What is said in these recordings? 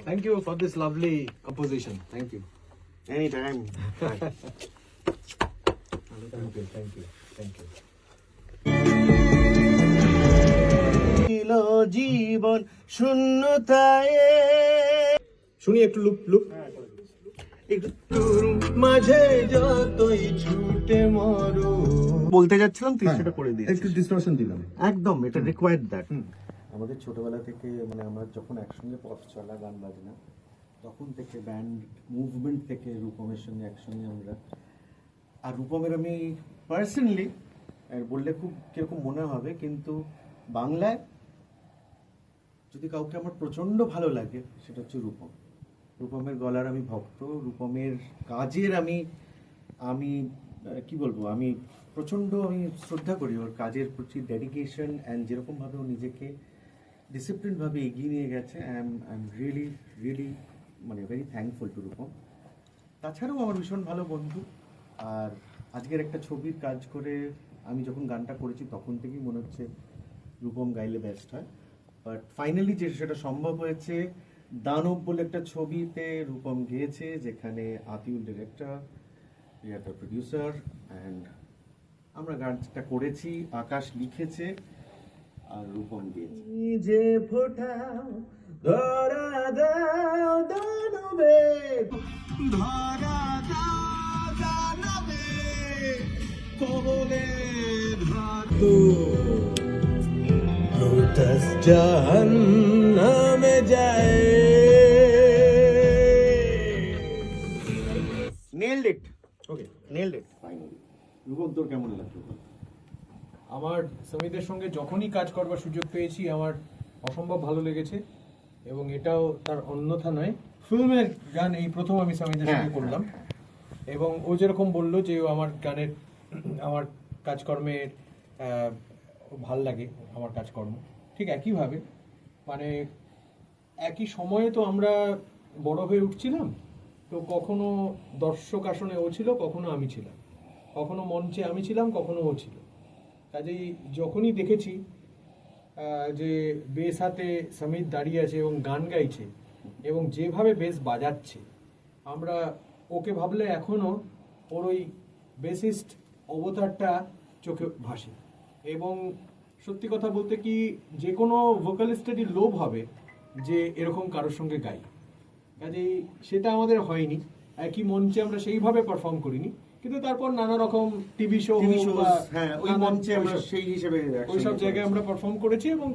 Thank you for this lovely composition. Thank you. Any time Thank you. Thank you. Thank you. ছিল জীবন শূন্যতায় শুনি একটু loop loop মাঝে যতই ছুটে মরো বলতে যাচ্ছিলাম তুই সেটা করে দিয়েছিস একটু ডিসটরশন দিলাম একদম এটা রিকোয়ার্ড দ্যাট আমাদের ছোটবেলা থেকে মানে আমরা যখন একসঙ্গে পথ চলা, গান বাজনা, তখন থেকে ব্যান্ড মুভমেন্ট থেকে রূপমের সঙ্গে একসঙ্গে আমরা। আর রূপমের আমি পার্সোনালি বললে খুব কীরকম মনে হবে, কিন্তু বাংলায় যদি কাউকে আমার প্রচণ্ড ভালো লাগে, সেটা হচ্ছে রূপম। রূপমের গলার আমি ভক্ত, রূপমের কাজের আমি আমি কি বলব, আমি প্রচণ্ড আমি শ্রদ্ধা করি ওর কাজের প্রতি ডেডিকেশন অ্যান্ড যেরকমভাবে ও নিজেকে ডিসিপ্লিনভাবে এগিয়ে নিয়ে গেছে I am I am really really মানে ভেরি থ্যাঙ্কফুল টু রূপম তাছাড়াও আমার ভীষণ ভালো বন্ধু। আর আজকের একটা ছবির কাজ করে আমি যখন গানটা করেছি, তখন থেকেই মনে হচ্ছে রূপম গাইলে বেস্ট হয়। বাট ফাইনালি যে সেটা সম্ভব হয়েছে, দানব বলে একটা ছবিতে রূপম গিয়েছে, যেখানে আতিউল ডিরেক্টর রিয়াটার প্রডিউসার অ্যান্ড আমরা গানটা করেছি, আকাশ লিখেছে। আর রূপম গিয়েছে যে ফোটাও ধরা দাও দানবে। ধরা দাও দানবে। কবলে ধাতু। লুটাস জাহান্নামে যায়। নেলড ইট ওকে নেলড ইট ফাইনালি রূপম তোর কেমন লাগল? আমার সমিতের সঙ্গে যখনই কাজ করবার সুযোগ পেয়েছি আমার অসম্ভব ভালো লেগেছে এবং এটাও তার অন্যথা নয়। ফিল্মের গান এই প্রথম আমি সমিতের হ্যাঁ, সঙ্গে করলাম। এবং ও যেরকম বলল যে ও আমার গানের আমার কাজকর্মের ভালো লাগে আমার কাজকর্ম। ঠিক একইভাবে মানে একই সময়ে তো আমরা বড় হয়ে উঠছিলাম তো কখনো দর্শক আসনে ও ছিল কখনো আমি ছিলাম। কখনো মঞ্চে আমি ছিলাম কখনো ও ছিল। কাজেই যখনই দেখেছি যে বেস হাতে সমিত দাঁড়িয়ে আছে এবং গান গাইছে এবং যেভাবে বেস বাজাচ্ছে, আমরা ওকে ভাবলে এখনও ওর ওই বেসিস্ট অবতারটা চোখে ভাসে। এবং সত্যি কথা বলতে কি, যে কোনো ভোকালিস্টেরই লোভ হবে যে এরকম কারোর সঙ্গে গাই। কাজেই সেটা আমাদের হয়নি। একই মঞ্চে আমরা সেইভাবে পারফর্ম করিনি। কিন্তু তারপর নানা রকম টিভি শো হ্যাঁ ওই মঞ্চে আমরা সেই হিসেবে ওইসব জায়গায় আমরা পারফর্ম করেছি এবং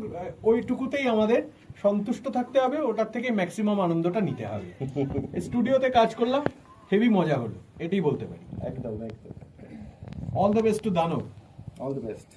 ওইটুকুতেই আমাদের সন্তুষ্ট থাকতে হবে ওটার থেকে ম্যাক্সিমাম আনন্দটা নিতে হবে। স্টুডিওতে কাজ করলাম হেভি মজা হলো এটাই বলতে পারি। একদম একদম। All the best to Danab. All the best